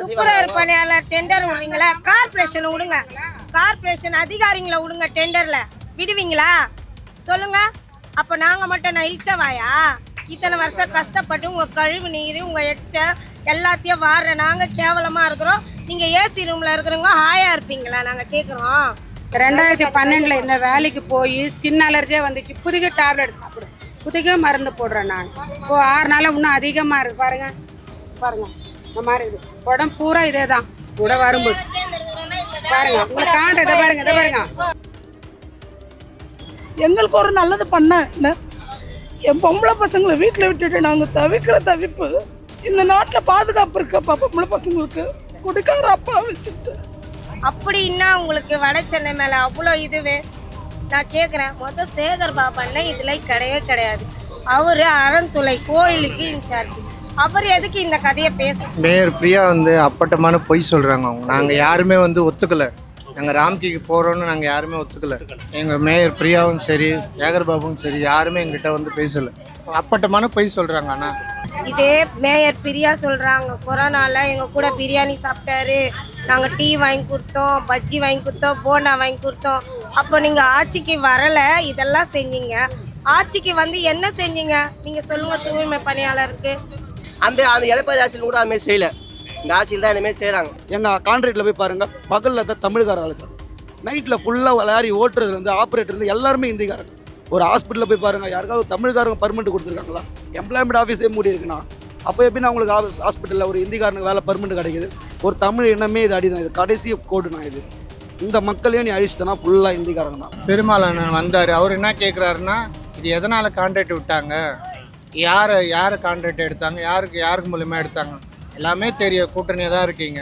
துப்புரவு பணியாளர் டெண்டர் விடுவீங்களா? கார்பரேஷன் விடுங்க. கார்பரேஷன் அதிகாரிங்களை விடுங்க டெண்டர்ல விடுவீங்களா? சொல்லுங்க. அப்ப நாங்க மட்டும் நான் இழிச்சவாயா இத்தனை வருஷம் கஷ்டப்பட்டு உங்க கழிவு நீர் உங்க எச்ச எல்லாத்தையும் வாடுற நாங்க கேவலமா இருக்கிறோம். நீங்க ஏசி ரூம்ல இருக்கிறவங்க ஹாயா இருப்பீங்களா? நாங்க கேக்குறோம். ரெண்டாயிரத்தி பன்னெண்டுல இந்த வேலைக்கு போய் ஸ்கின் அலர்ஜியே வந்துச்சு. புதுக டேப்லெட் சாப்பிடுவேன் புதுக மருந்து போடுறேன் நான். இப்போ ஆறு நாள் இன்னும் அதிகமாக இருக்கு. பாருங்க. பாருங்க. இந்த மாதிரி இது. உடம்பு பூரா இதே தான். கூட வரும்போது பாருங்க உங்களுக்கு காண்ட இதை பாருங்க இதை பாருங்க. எங்களுக்கு ஒரு நல்லது பண்ண என் பொம்பளை பசங்களை வீட்டில் விட்டுட்டு நாங்கள் தவிக்கிற தவிப்பு இந்த நாட்டில் பாதுகாப்பு இருக்கப்பா பொம்பளை பசங்களுக்கு குடிக்கார அப்பா வச்சுட்டு அப்படின்னா உங்களுக்கு வட சென்னை மேல அவ்வளோ இதுவே? நான் கேட்குறேன் மொதல் சேகர் பாபண்ண இதுல கிடையவே கிடையாது. அவரு அறந்துளை கோயிலுக்கு இன்சார்ஜ். அவர் எதுக்கு இந்த கதையை பேச மேயர் பிரியா வந்து அப்பட்டமான பொய் சொல்கிறாங்க அவங்க. நாங்கள் யாருமே வந்து ஒத்துக்கலை. நாங்கள் ராம்கிக்கு போகிறோன்னு நாங்கள் யாருமே ஒத்துக்கலை. எங்கள் மேயர் பிரியாவும் சரி ஏகர் பாபுவும் சரி யாருமே எங்கிட்ட வந்து பேசலை. அப்பட்டமான பொய் சொல்கிறாங்க அண்ணா இதே மேயர் பிரியா சொல்றாங்க. கொரோனால எங்க கூட பிரியாணி சாப்பிட்டாரு. நாங்க டீ வாங்கி கொடுத்தோம் பஜ்ஜி வாங்கி கொடுத்தோம் போண்டா வாங்கி கொடுத்தோம். அப்போ நீங்க ஆட்சிக்கு வரல இதெல்லாம் செஞ்சீங்க. ஆட்சிக்கு வந்து என்ன செஞ்சீங்க? நீங்க சொல்லுங்க தூய்மை பணியாளருக்கு. அந்த அந்த எடப்பாடி ஆட்சியில் கூட அதுமாரி செய்யல. இந்த ஆட்சியில் தான் இனிமேல் செய்கிறாங்க எங்கள் கான்ட்ராக்டில் போய் பாருங்கள் பகலில் தான் தமிழ்கார வேலை சார் நைட்டில் ஃபுல்லாக லாரி ஓட்டுறது இருந்து ஆப்ரேட்டர் இருந்து எல்லாருமே இந்திக்காரங்க ஒரு ஹாஸ்பிட்டலில் போய் பாருங்கள் யாருக்காவது தமிழ்காரங்க பர்மனெண்ட் கொடுத்துருக்காங்களா? எம்ப்ளாய்மெண்ட் ஆஃபீஸே மூடி இருக்குண்ணா. அப்போ எப்படின்னா அவங்களுக்கு ஆஃபீஸ் ஹாஸ்பிட்டலில் ஒரு இந்திக்காரனுக்கு வேலை பர்மனெண்ட் கிடைக்குது? ஒரு தமிழ் இனமே இது அடிதான். இது கடைசி கோடுண்ணா இது. இந்த மக்களையும் நீ அழிச்சிட்டனா ஃபுல்லாக இந்திக்காரங்க தான் பெருமாள் அண்ணன் வந்தார். அவர் என்ன கேட்குறாருன்னா இது எதனால் கான்ட்ராக்ட் விட்டாங்க? யாரை யாரை கான்ட்ராக்ட் எடுத்தாங்க யாருக்கு யாருக்கு மூலியமா எடுத்தாங்க? எல்லாமே தெரியும் கூட்டணியாக தான் இருக்கீங்க.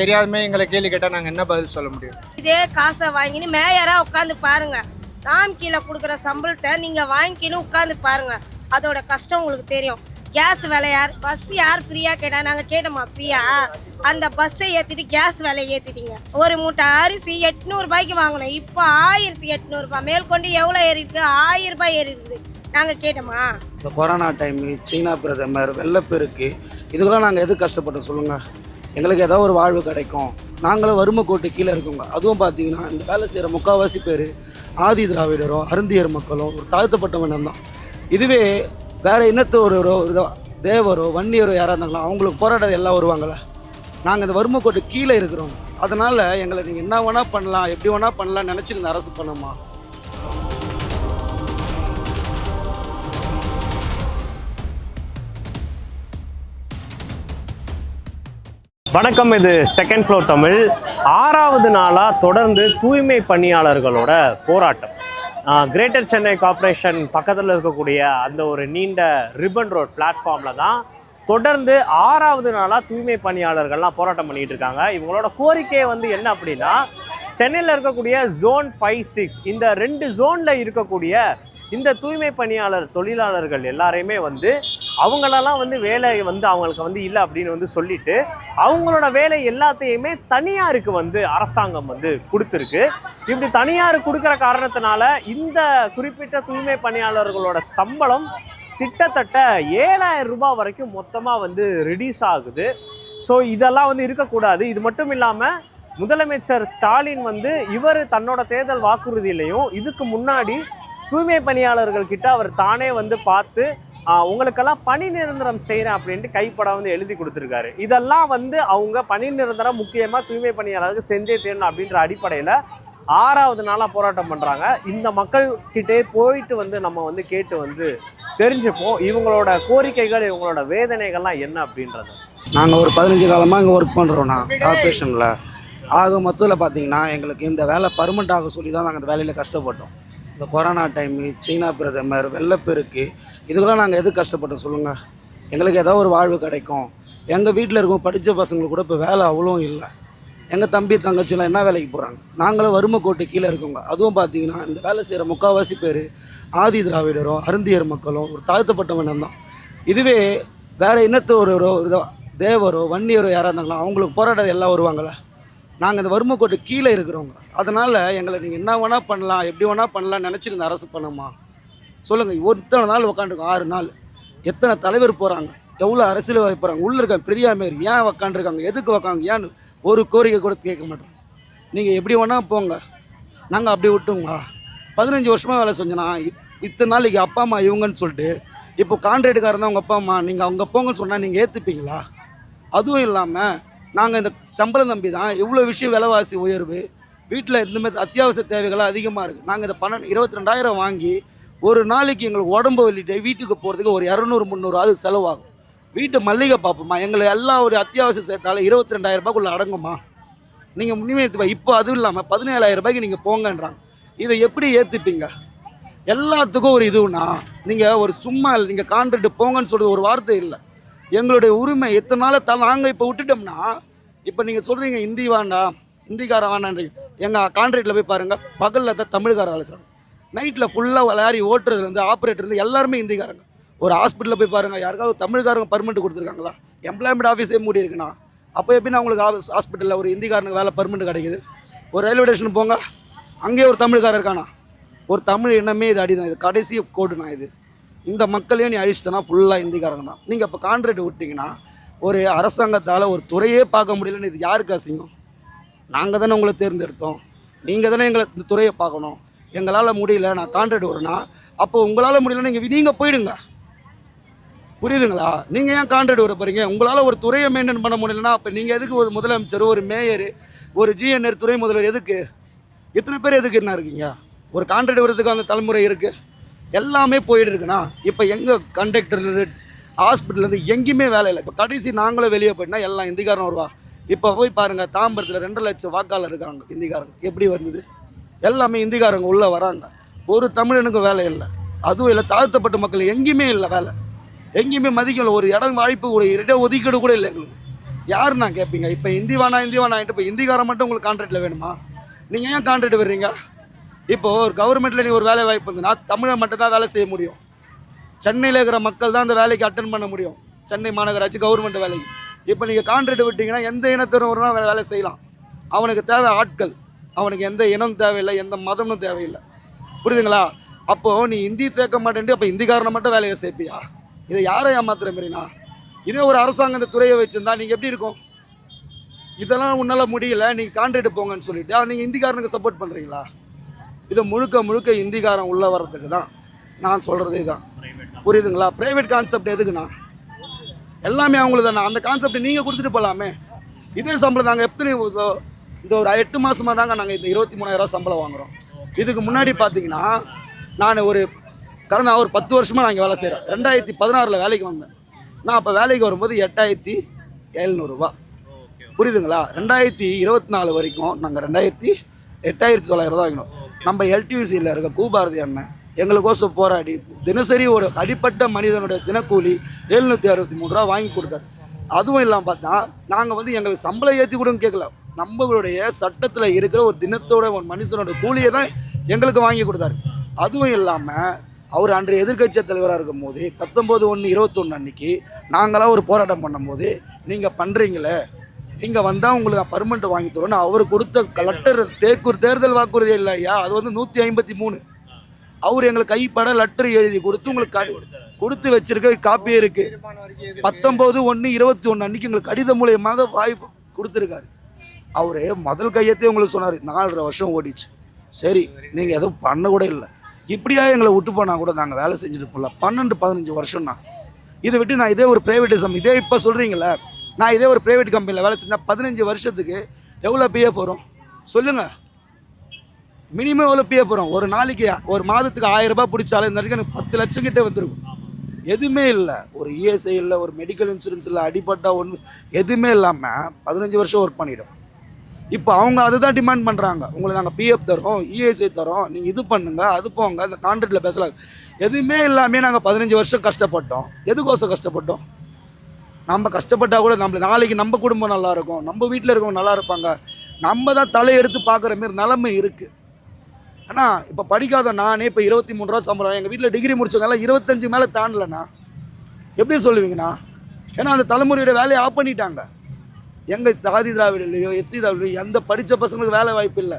தெரியாதமே எங்களை கேள்வி கேட்டால் நாங்கள் என்ன பதில் சொல்ல முடியும்? இதே காசை வாங்கின்னு மேயராக உட்காந்து பாருங்க. நாம் கீழே கொடுக்குற சம்பளத்தை நீங்கள் வாங்கிக்கின்னு உட்காந்து பாருங்க. அதோட கஷ்டம் உங்களுக்கு தெரியும். கேஸ் விலை யார் பஸ் யார் ஃப்ரீயாக கேட்டா? நாங்கள் கேட்டோமா ஃப்ரீயா அந்த பஸ்ஸை ஏற்றிட்டு கேஸ் விலை ஏற்றிட்டீங்க ஒரு மூட்டை அரிசி எட்நூறுபாய்க்கு வாங்கணும் இப்போ ஆயிரத்தி எட்நூறுபா மேற்கொண்டு எவ்வளோ ஏறி ஆயிரம் ரூபாய் ஏறிடுது நாங்கள் கேட்டோமா? இந்த கொரோனா டைமு சீனா பிரதமர் வெள்ளப்பெருக்கு இதுக்கெல்லாம் நாங்கள் எது கஷ்டப்பட்டோம் சொல்லுங்கள் எங்களுக்கு ஏதாவது ஒரு வாழ்வு கிடைக்கும். நாங்களும் வறுமை கோட்டு கீழே இருக்கோங்க. அதுவும் பார்த்தீங்கன்னா இந்த வேலை செய்கிற முக்கால்வாசி பேர் ஆதி திராவிடரும் அருந்தியர் மக்களும் ஒரு தாழ்த்தப்பட்ட தான். இதுவே வேறு இனத்து ஒரு இதோ தேவரோ வன்னியரோ யாராக இருந்தாங்களோ அவங்களுக்கு போராட்டம் எல்லாம் வருவாங்களே நாங்கள் இந்த வறுமை கோட்டு கீழே இருக்கிறோம். அதனால் எங்களை நீங்கள் என்ன வேணால் பண்ணலாம் எப்படி வேணால் பண்ணலாம் நினச்சி இந்த அரசு பண்ணுமா? வணக்கம் இது செகண்ட் ஃப்ளோர் தமிழ் ஆறாவது நாளாக தொடர்ந்து தூய்மை பணியாளர்களோட போராட்டம். கிரேட்டர் சென்னை கார்ப்பரேஷன் பக்கத்தில் இருக்கக்கூடிய அந்த ஒரு நீண்ட ரிப்பன் ரோட் பிளாட்ஃபார்மில் தான் தொடர்ந்து ஆறாவது நாளாக தூய்மை பணியாளர்கள்லாம் போராட்டம் பண்ணிகிட்டு இருக்காங்க. இவங்களோட கோரிக்கை வந்து என்ன அப்படின்னா சென்னையில் இருக்கக்கூடிய ஜோன் ஃபைவ் சிக்ஸ் இந்த ரெண்டு ஜோனில் இருக்கக்கூடிய இந்த தூய்மை பணியாளர் தொழிலாளர்கள் எல்லாரையுமே வந்து அவங்களெல்லாம் வந்து வேலை வந்து அவங்களுக்கு வந்து இல்லை அப்படின்னு வந்து சொல்லிட்டு அவங்களோட வேலை எல்லாத்தையுமே தனியாருக்கு வந்து அரசாங்கம் வந்து கொடுத்துருக்கு. இப்படி தனியார் கொடுக்குற காரணத்தினால இந்த குறிப்பிட்ட தூய்மை பணியாளர்களோட சம்பளம் கிட்டத்தட்ட ஏழாயிரம் ரூபாய் வரைக்கும் மொத்தமாக வந்து ரெடியூஸ் ஆகுது. ஸோ இதெல்லாம் வந்து இருக்கக்கூடாது. இது மட்டும் இல்லாமல் முதலமைச்சர் ஸ்டாலின் வந்து இவர் தன்னோட தேர்தல் வாக்குறுதியிலையும் இதுக்கு முன்னாடி தூய்மை பணியாளர்கள் கிட்ட அவர் தானே வந்து பார்த்து உங்களுக்கெல்லாம் பணி நிரந்தரம் செய்கிறேன் அப்படின்ட்டு கைப்படம் வந்து எழுதி கொடுத்துருக்காரு. இதெல்லாம் வந்து அவங்க பணி நிரந்தரம் முக்கியமாக தூய்மை பணியாளருக்கு செஞ்சே தேடணும் அப்படின்ற அடிப்படையில் ஆறாவது நாளாக போராட்டம் பண்ணுறாங்க இந்த மக்கள் கிட்டே போயிட்டு வந்து நம்ம வந்து கேட்டு வந்து தெரிஞ்சுப்போம். இவங்களோட கோரிக்கைகள் இவங்களோட வேதனைகள்லாம் என்ன அப்படின்றது. நாங்கள் ஒரு பதினஞ்சு காலமாக இங்கே ஒர்க் பண்ணுறோண்ணா கார்பரேஷனில் ஆக மொத்தத்தில் பார்த்தீங்கன்னா எங்களுக்கு இந்த வேலை பர்மனெண்ட் ஆக சொல்லி தான் நாங்கள் இந்த வேலையில் கஷ்டப்பட்டோம். இந்த கொரோனா டைமு சீனா பிரதமர் வெள்ளப்பெருக்கு இதுக்கெல்லாம் நாங்கள் எது கஷ்டப்பட்டோம் சொல்லுங்கள் எங்களுக்கு ஏதோ ஒரு வாழ்வு கிடைக்கும். எங்கள் வீட்டில் இருக்கும் படித்த பசங்களுக்கு கூட இப்போ வேலை அவ்வளோ இல்லை. எங்கள் தம்பி தங்கச்சிலாம் என்ன வேலைக்கு போகிறாங்க நாங்களும் வறுமை கோட்டு கீழே இருக்கோங்க. அதுவும் பார்த்தீங்கன்னா இந்த வேலை செய்கிற முக்கால்வாசி பேர் ஆதி திராவிடரும் அருந்தியர் மக்களும் ஒரு தாழ்த்தப்பட்டவனம் தான். இதுவே வேறு இனத்து இதோ தேவரோ வன்னியரோ யாராக இருந்தாங்களோ அவங்களுக்கு போராட்டம் எல்லாம் வருவாங்களே நாங்கள் இந்த வறுமை கோட்டு கீழே இருக்கிறவங்க. அதனால் எங்களை நீங்கள் என்ன வேணால் பண்ணலாம் எப்படி வேணால் பண்ணலாம் நினச்சிருந்த அரசு பண்ணுமா சொல்லுங்கள் ஒருத்தனை நாள் உட்காந்துருக்கோம் ஆறு நாள். எத்தனை தலைவர் போகிறாங்க எவ்வளோ அரசியல் வைப்புறாங்க உள்ளே இருக்க பெரிய மாரி ஏன் உக்காண்டிருக்காங்க எதுக்கு உக்காங்க ஏன்னு ஒரு கோரிக்கை கூட கேட்க மாட்டோம். நீங்கள் எப்படி வேணால் போங்க. நாங்கள் அப்படி விட்டுங்களா பதினஞ்சு வருஷமாக வேலை செஞ்சோன்னா இப்- இத்தனை நாளைக்கு அப்பா அம்மா இவங்கன்னு சொல்லிட்டு இப்போ கான்ட்ராக்டுக்காரன் தான் உங்கள் அப்பா அம்மா. நீங்கள் அவங்க போங்கன்னு சொன்னால் நீங்கள் ஏற்றுப்பீங்களா அதுவும் இல்லாமல் நாங்கள் இந்த சம்பளம் நம்பி தான் இவ்வளோ விஷயம் விலைவாசி உயர்வு வீட்டில் இந்தமாரி அத்தியாவசிய தேவைகள்லாம் அதிகமாக இருக்குது நாங்கள் இந்த பன்னெண்டு இருபத்தி ரெண்டாயிரம் வாங்கி ஒரு நாளைக்கு எங்களுக்கு உடம்பு வலிட்டு வீட்டுக்கு போகிறதுக்கு ஒரு இரநூறு முந்நூறு அது செலவாகும். வீட்டு மல்லிகை பார்ப்போமா எங்களை எல்லா ஒரு அத்தியாவசியம் சேர்த்தாலும் இருபத்தி ரெண்டாயிரம் ரூபாய்க்குள்ள அடங்குமா நீங்கள் முன்னுமே இப்போ அதுவும் இல்லாமல் பதினேழாயிரம் ரூபாய்க்கு நீங்கள் போங்கன்றாங்க. இதை எப்படி ஏற்றுப்பீங்க எல்லாத்துக்கும் ஒரு இதுவுனா நீங்கள் ஒரு சும்மா நீங்கள் கான்ட்ராக்ட் போங்கன்னு சொல்கிறது ஒரு வார்த்தை இல்லை. எங்களுடைய உரிமை எத்தனை நாள் த நாங்கள் இப்போ விட்டுட்டோம்னா இப்போ நீங்கள் சொல்கிறீங்க ஹிந்தி வேண்டாம் ஹிந்திக்காரன் வேண்டான்றீங்க எங்கள் கான்ட்ராக்டில் போய் பாருங்கள் பகலில் தான் தமிழ்கார வேலை செய்கிறாங்க நைட்டில் ஃபுல்லாக லாரி ஓட்டுறதுலேருந்து ஆப்ரேட்டர்லேருந்து எல்லாருமே ஹிந்திக்காரங்க ஒரு ஹாஸ்பிட்டலில் போய் பாருங்கள் யாருக்காவது தமிழ்காரங்க பர்மெண்ட் கொடுத்துருக்காங்களா? எம்ப்ளாய்மெண்ட் ஆஃபீஸே மூடி இருக்குண்ணா. அப்போ எப்படின்னா உங்களுக்கு ஆஃபீஸ் ஹாஸ்பிட்டலில் ஒரு ஹிந்திக்காரனுக்கு வேலை பர்மெண்ட் கிடைக்குது? ஒரு ரயில்வே ஸ்டேஷன் போங்க அங்கேயே ஒரு தமிழ்காரர் இருக்கானா? ஒரு தமிழ் இனமே இது அடிதான் இது கடைசி கோடுண்ணா இது. இந்த மக்களையும் நீ அழிச்சிட்டனா ஃபுல்லாக இந்திக்காரங்க தான். நீங்கள் இப்போ கான்ட்ராக்ட் விட்டிங்கன்னா ஒரு அரசாங்கத்தால் ஒரு துறையே பார்க்க முடியலன்னு இது யாருக்கு அசிங்கம்? நாங்கள் தானே உங்களை தேர்ந்தெடுத்தோம். நீங்கள் தானே எங்களை இந்த துறையை பார்க்கணும். எங்களால் முடியல நான் கான்ட்ராக்ட் வரேன்னா அப்போ உங்களால் முடியலன்னா நீங்கள் நீங்கள் போயிடுங்க. புரியுதுங்களா? நீங்கள் ஏன் கான்ட்ராக்ட் வர போகிறீங்க உங்களால் ஒரு துறையை மெயின்டைன் பண்ண முடியலன்னா அப்போ நீங்கள் எதுக்கு ஒரு முதலமைச்சர் ஒரு மேயர் ஒரு ஜிஎன்ஆர் துறை முதல்வர் எதுக்கு? எத்தனை பேர் எதுக்கு என்ன இருக்கீங்க? ஒரு கான்ட்ராக்ட் வரதுக்கு அந்த தலைமுறை இருக்குது எல்லாமே போயிட்டு இருக்குண்ணா இப்போ எங்கே கண்டக்டர்லேருந்து ஹாஸ்பிட்டல்லேருந்து எங்கேயுமே வேலை இல்லை. இப்போ கடைசி நாங்களும் வெளியே போயிட்டா எல்லாம் இந்திக்காரன் வருவா. இப்போ போய் பாருங்கள் தாம்பரத்தில் ரெண்டு லட்சம் வாக்காளர் இருக்காங்க இந்திக்காரங்க. எப்படி வந்தது எல்லாமே இந்திக்காரங்க உள்ளே வராங்க. ஒரு தமிழனுக்கும் வேலை இல்லை. அதுவும் இல்லை தாழ்த்தப்பட்ட மக்கள் எங்கேயுமே இல்லை வேலை. எங்கேயுமே மதிக்கல ஒரு இடம் வாய்ப்பு கூட இட ஒதுக்கீடு கூட இல்லை எங்களுக்கு. யார் நான் கேட்பீங்க இப்போ இந்தி வேணா இந்தி வேணான்ட்டு இப்போ இந்திக்காரன் மட்டும் உங்களுக்கு கான்ட்ராக்டில் வேணுமா? நீங்கள் ஏன் கான்ட்ராக்ட் வர்றீங்க? இப்போது ஒரு கவர்மெண்ட்டில் நீ ஒரு வேலை வாய்ப்பு இருந்ததுன்னா தமிழை மட்டும்தான் வேலை செய்ய முடியும். சென்னையில் இருக்கிற மக்கள் தான் அந்த வேலைக்கு அட்டன் பண்ண முடியும். சென்னை மாநகராட்சி கவர்மெண்ட் வேலைக்கு. இப்போ நீங்கள் கான்ட்ராக்ட் விட்டிங்கன்னா எந்த இனத்தினரும் வேலை வேலை செய்யலாம். அவனுக்கு தேவை ஆட்கள். அவனுக்கு எந்த இனம் தேவையில்லை எந்த மதமும் தேவையில்லை. புரியுதுங்களா? அப்போது நீ இந்தி சேர்க்க மாட்டேன்ட்டு அப்போ இந்திக்காரனை மட்டும் வேலையை சேர்ப்பியா? இதை யாரை ஏமாத்துற மாதிரினா இதே ஒரு அரசாங்கம் இந்த துறையை வச்சுருந்தா நீங்கள் எப்படி இருக்கும்? இதெல்லாம் உன்னால் முடியல நீங்கள் கான்ட்ராக்ட் போங்கன்னு சொல்லிட்டு. நீங்கள் இந்திக்காரனுக்கு சப்போர்ட் பண்ணுறீங்களா இதை முழுக்க முழுக்க இந்திக்காரன் உள்ளே வர்றதுக்கு தான் நான் சொல்கிறதே தான். புரியுதுங்களா? ப்ரைவேட் கான்செப்ட் எதுக்குண்ணா எல்லாமே அவங்களுக்கு தானே. அந்த கான்செப்ட் நீங்கள் கொடுத்துட்டு போகலாமே இதே சம்பளம் நாங்கள் எத்தனை இந்த ஒரு எட்டு மாதமாக தாங்க நாங்கள் இந்த இருபத்தி மூணாயிரம் சம்பளம் வாங்குகிறோம் இதுக்கு முன்னாடி பார்த்தீங்கன்னா நான் ஒரு கடந்த ஒரு பத்து வருஷமாக நான் இங்கே வேலை செய்கிறேன் ரெண்டாயிரத்தி பதினாறில் வேலைக்கு வந்தேன். நான் அப்போ வேலைக்கு வரும்போது எட்டாயிரத்தி எழுநூறுபா புரியுதுங்களா? ரெண்டாயிரத்தி இருபத்தி நாலு வரைக்கும் நாங்கள் ரெண்டாயிரத்தி எட்டாயிரத்தி தொள்ளாயிரம் தான் வாங்கினோம். நம்ம எல்டியூசியில் இருக்க கூபாரதி அண்ணன் எங்களுக்கோசம் போராடி தினசரி ஒரு அடிப்பட்ட மனிதனுடைய தினக்கூலி எழுநூற்றி அறுபத்தி மூணு ரூபா வாங்கி கொடுத்தாரு. அதுவும் இல்லாமல் பார்த்தா நாங்கள் வந்து எங்களுக்கு சம்பளம் ஏற்றி கொடுன்னு கேட்கல நம்மளுடைய சட்டத்தில் இருக்கிற ஒரு தினத்தோட ஒரு மனுஷனோட கூலியை தான் எங்களுக்கு வாங்கி கொடுத்தாரு. அதுவும் இல்லாமல் அவர் அன்றைய எதிர்க்கட்சி தலைவராக இருக்கும் போது பத்தொம்போது ஒன்று இருபத்தொன்று அன்னைக்கு நாங்களாம் ஒரு போராட்டம் பண்ணும்போது நீங்கள் பண்ணுறீங்களே இங்கே வந்தால் உங்களுக்கு நான் பர்மனெண்ட் வாங்கி தரோன்னு அவர் கொடுத்த கலெக்டர் தேக்கூர் தேர்தல் வாக்குறுதி இல்லை ஐயா. அது வந்து நூற்றி ஐம்பத்தி மூணு. அவர் எங்களுக்கு கைப்பட லெட்டர் எழுதி கொடுத்து உங்களுக்கு கடி கொடுத்து வச்சிருக்க காப்பி இருக்குது பத்தொம்போது ஒன்று இருபத்தி ஒன்று அன்றைக்கி எங்களுக்கு கடிதம் மூலியமாக வாய்ப்பு கொடுத்துருக்காரு. அவர் முதல் கையத்தையும் உங்களுக்கு சொன்னார். நாலரை வருஷம் ஓடிச்சு. சரி நீங்கள் எதுவும் பண்ண கூட இல்லை. இப்படியா எங்களை விட்டு போனால் கூட நாங்கள் வேலை செஞ்சுட்டு போகல பன்னெண்டு பதினஞ்சு வருஷம்னா. இதை விட்டு நான் இதே ஒரு ப்ரைவேட்டிசம் இதே இப்போ சொல்கிறீங்களே நான் இதே ஒரு ப்ரைவேட் கம்பெனியில் வேலை செஞ்சால் பதினஞ்சு வருஷத்துக்கு எவ்வளோ பிஎஃப் வரும்? சொல்லுங்கள் மினிமம் எவ்வளோ பிஎஃப் வரும்? ஒரு நாளைக்கு ஒரு மாதத்துக்கு ஆயிரரூபா பிடிச்சாலும் இந்த வரைக்கும் எனக்கு பத்து லட்சம் கிட்டே வந்துருக்கும். எதுவுமே இல்லை. ஒரு இஎஸ்ஐ இல்லை ஒரு மெடிக்கல் இன்சூரன்ஸ் இல்லை அடிப்பட்டா ஒன்று எதுவுமே இல்லாமல் பதினஞ்சு வருஷம் ஒர்க் பண்ணிவிடும் இப்போ அவங்க அதை தான் டிமாண்ட் பண்ணுறாங்க உங்களுக்கு நாங்கள் பிஎஃப் தரோம் இஎஸ்ஐ தரோம் நீங்கள் இது பண்ணுங்கள் அது போங்க இந்த கான்ட்ராக்டில் பேசலாம். எதுவுமே இல்லாமல் நாங்கள் பதினஞ்சு வருஷம் கஷ்டப்பட்டோம். எதுக்கோசம் கஷ்டப்பட்டோம்? நம்ம கஷ்டப்பட்டால் கூட நம்ம நாளைக்கு நம்ம குடும்பம் நல்லா இருக்கும் நம்ம வீட்டில் இருக்கவங்க நல்லா இருப்பாங்க நம்ம தான் தலையெடுத்து பார்க்குற மாரி நிலைமை இருக்குது ஆனால் இப்போ படிக்காத நானே இப்போ இருபத்தி மூணு ரூபா சம்பளம் எங்கள் வீட்டில் டிகிரி முடிச்சவங்கலாம் எல்லாம் இருபத்தஞ்சு மேலே தாண்டலண்ணா. எப்படி சொல்லுவீங்கண்ணா? ஏன்னா அந்த தலைமுறையோட வேலையை ஆஃப் பண்ணிட்டாங்க. எங்கள் தாதி திராவிடலையோ எஸ்சி திராவிடலையோ எந்த படித்த பசங்களுக்கு வேலை வாய்ப்பு இல்லை.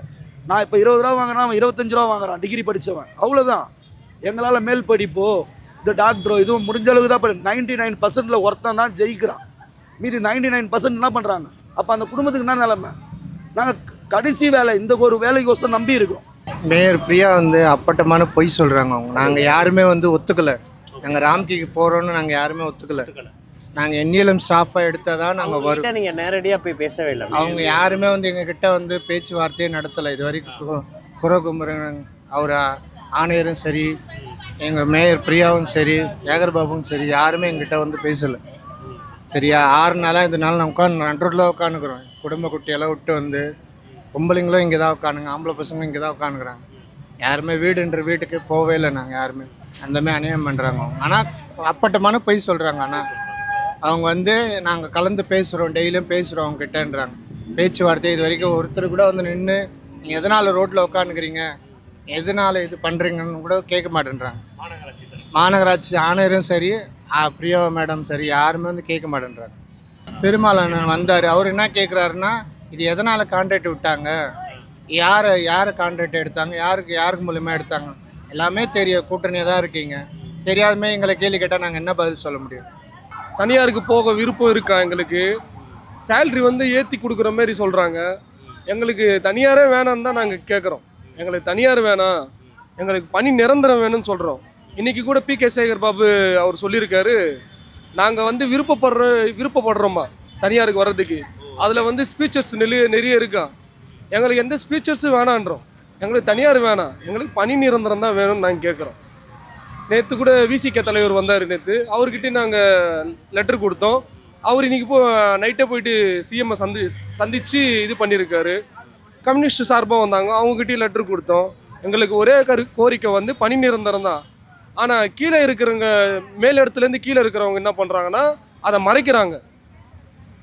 நான் இப்போ இருபது ரூபா வாங்குறேன் அவன் இருபத்தஞ்சு ரூபா வாங்குறான் டிகிரி படித்தவன் அவ்வளோதான் எங்களால் மேல் படிப்போ இந்த டாக்டரோ இதுவும் முடிஞ்ச அளவுக்கு தான் பண்ணி. நைன்டி நைன் பர்சன்டில் ஒருத்தன் தான் ஜெயிக்கிறான். மீதி நைன்டி நைன் பர்சன்ட் என்ன பண்ணுறாங்க அப்போ அந்த குடும்பத்துக்கு என்ன நிலைமை? நாங்கள் கடைசி வேலை இந்த ஒரு வேலைக்கு ஒருத்தர் நம்பி இருக்கிறோம். மேயர் பிரியா வந்து அப்பட்டமான பொய் சொல்கிறாங்க அவங்க. நாங்கள் யாருமே வந்து ஒத்துக்கலை. நாங்கள் ராம்கிக்கு போகிறோன்னு நாங்கள் யாருமே ஒத்துக்கலை. நாங்கள் என்இஎல்எம் ஸ்டாஃபாக எடுத்தால் தான் நாங்கள் வரும். கிட்ட நீங்க நேரடியா போய் பேசவே இல்லை. அவங்க யாருமே வந்து எங்ககிட்ட வந்து பேச்சுவார்த்தையே நடத்தலை. இது வரைக்கும் கு- குரகுமரன் அவர் ஆணையரும் சரி எங்கள் மேயர் பிரியாவும் சரி ஏகர் பாபுவும் சரி யாருமே எங்கிட்ட வந்து பேசலை. சரியா? ஆறு நாளாக இந்த நாள் நான் உட்காந்து நன்றூரில் உட்காந்துக்கிறோம் குடும்ப குட்டியெல்லாம் விட்டு வந்து பொம்பளைங்களும் இங்கே தான் உட்காந்துங்க ஆம்பளை பசங்களும் இங்கே தான் உட்காந்துக்கிறாங்க யாருமே வீடுன்ற வீட்டுக்கு போகவே இல்லை நாங்கள் யாருமே. அந்தமாதிரி அநியாயம் பண்ணுறாங்க ஆனால் அப்பட்டமான பொய் சொல்கிறாங்க ஆனால் அவங்க வந்து நாங்கள் கலந்து பேசுகிறோம் டெய்லியும் பேசுகிறோம் அவங்க கிட்டன்றாங்க பேச்சுவார்த்தை இது வரைக்கும் ஒருத்தர் கூட வந்து நின்று நீங்கள் எதனால் ரோட்டில் உட்காந்துக்கிறீங்க எதனால் இது பண்ணுறீங்கன்னு கூட கேட்க மாட்டேன்றாங்க. மாநகராட்சி ஆணையரும் சரி ஆ, பிரியா மேடம் சரி யாருமே வந்து கேட்க மாட்டேன்றாங்க. பெருமாள் அண்ணன் வந்தார். அவர் என்ன கேட்குறாருன்னா இது எதனால் கான்ட்ராக்ட் விட்டாங்க? யாரை யாரை கான்ட்ராக்ட் எடுத்தாங்க? யாருக்கு யாருக்கு மூலியமா எடுத்தாங்க? எல்லாமே தெரியும். கூட்டணியாக தான் இருக்கீங்க. தெரியாதமே எங்களை கேள்வி கேட்டால் நாங்கள் என்ன பதில் சொல்ல முடியும்? தனியாருக்கு போக விருப்பம் இருக்கா எங்களுக்கு? சேல்ரி வந்து ஏற்றி கொடுக்குற மாதிரி சொல்கிறாங்க எங்களுக்கு தனியாரே வேணாம்னு தான் நாங்கள் கேட்குறோம் எங்களுக்கு தனியார் வேணாம் எங்களுக்கு பணி நிரந்தரம் வேணும்னு சொல்கிறோம் இன்றைக்கி கூட பி கே சேகர் பாபு அவர் சொல்லியிருக்காரு நாங்கள் வந்து விருப்பப்படுற விருப்பப்படுறோம்மா தனியாருக்கு வர்றதுக்கு. அதில் வந்து ஸ்பீச்சர்ஸ் நிறைய நிறைய இருக்கா? எங்களுக்கு எந்த ஸ்பீச்சர்ஸும் வேணான்றோம். எங்களுக்கு தனியார் வேணாம் எங்களுக்கு பணி நிரந்தரம் தான் வேணும்னு நாங்கள் கேட்குறோம் நேற்று கூட விசிகே தலைவர் வந்தார் நேற்று அவர்கிட்ட நாங்கள் லெட்டர் கொடுத்தோம். அவர் இன்றைக்கி போ நைட்டே போயிட்டு சிஎம்ஐ சந்தி சந்தித்து இது பண்ணியிருக்காரு. கம்யூனிஸ்ட் சார்பாக வந்தாங்க. அவங்ககிட்டயும் லெட்டர் கொடுத்தோம். எங்களுக்கு ஒரே கரு கோரிக்கை வந்து பணி நிரந்தரம் தான். ஆனால் கீழே இருக்கிறவங்க மேல் இடத்துலேருந்து கீழே இருக்கிறவங்க என்ன பண்ணுறாங்கன்னா அதை மறைக்கிறாங்க.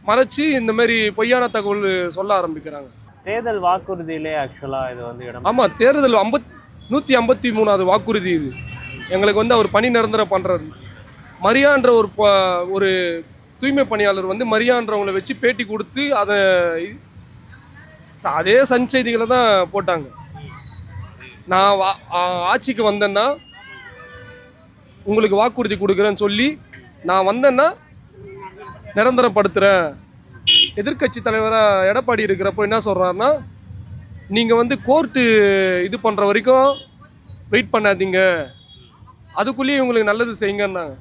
மறைச்சு இந்த மாதிரி பொய்யான தகவல் சொல்ல ஆரம்பிக்கிறாங்க. தேர்தல் வாக்குறுதியிலே ஆக்சுவலா இது வந்து இடம் ஆமாம் தேர்தல் ஐம்பத் நூற்றி ஐம்பத்தி மூணாவது வாக்குறுதி இது. எங்களுக்கு வந்து அவர் பணி நிரந்தரம் பண்ணுறாரு மரியான்ற ஒரு ப- ஒரு தூய்மை பணியாளர் வந்து மரியான்றவங்கள வச்சு பேட்டி கொடுத்து அதை அதே சன் செய்திகளை தான் போட்டாங்க. நான் வா- ஆட்சிக்கு வந்தேன்னா உங்களுக்கு வாக்குறுதி கொடுக்குறேன்னு சொல்லி நான் வந்தேன்னா நிரந்தரப்படுத்துகிறேன் எதிர்க்கட்சி தலைவராக எடப்பாடி இருக்கிறப்போ என்ன சொல்கிறாருன்னா நீங்கள் வந்து கோர்ட்டு இது பண்ணுற வரைக்கும் வெயிட் பண்ணாதீங்க. அதுக்குள்ளேயே இவங்களுக்கு நல்லது செய்யுங்கன்னாங்க.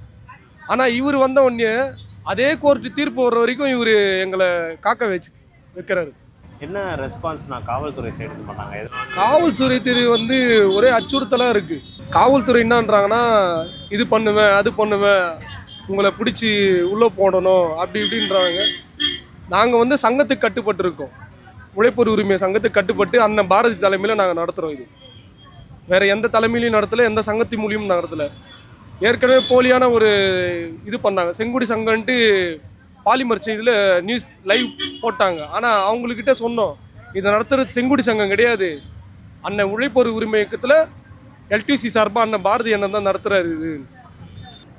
ஆனால் இவர் வந்த உடனே அதே கோர்ட்டு தீர்ப்பு வர்ற வரைக்கும் இவர் எங்களை காக்க வச்சு வைக்கிறாரு. என்ன ரெஸ்பான்ஸ் நான் காவல்துறை சைடு இது பண்ணாங்க? காவல்துறை திரு வந்து ஒரே அச்சுறுத்தலாக இருக்குது காவல்துறை என்னன்றாங்கன்னா இது பண்ணுவேன் அது பண்ணுவேன் உங்களை பிடிச்சி உள்ளே போடணும் அப்படி இப்படின்றாங்க. நாங்கள் வந்து சங்கத்துக்கு கட்டுப்பட்டு இருக்கோம் உழைப்பொரு உரிமை சங்கத்துக்கு கட்டுப்பட்டு அண்ணன் பாரதி தலைமையில் நாங்கள் நடத்துகிறோம் இது. வேறு எந்த தலைமையிலையும் நடத்தலை எந்த சங்கத்தின் மூலியமும் நடத்தலை. ஏற்கனவே போலியான ஒரு இது பண்ணாங்க. செங்குடி சங்கன்ட்டு பாலிமர் செய்தியில் நியூஸ் லைவ் போட்டாங்க. ஆனால் அவங்கக்கிட்ட சொன்னோம் இதை நடத்துறது செங்குடி சங்கம் கிடையாது. அண்ணன் உழைப்பொரு உரிமை இயக்கத்தில் எல்டிசி சார்பாக அண்ணன் பாரதி அண்ணன் தான் நடத்துகிறாரு இது.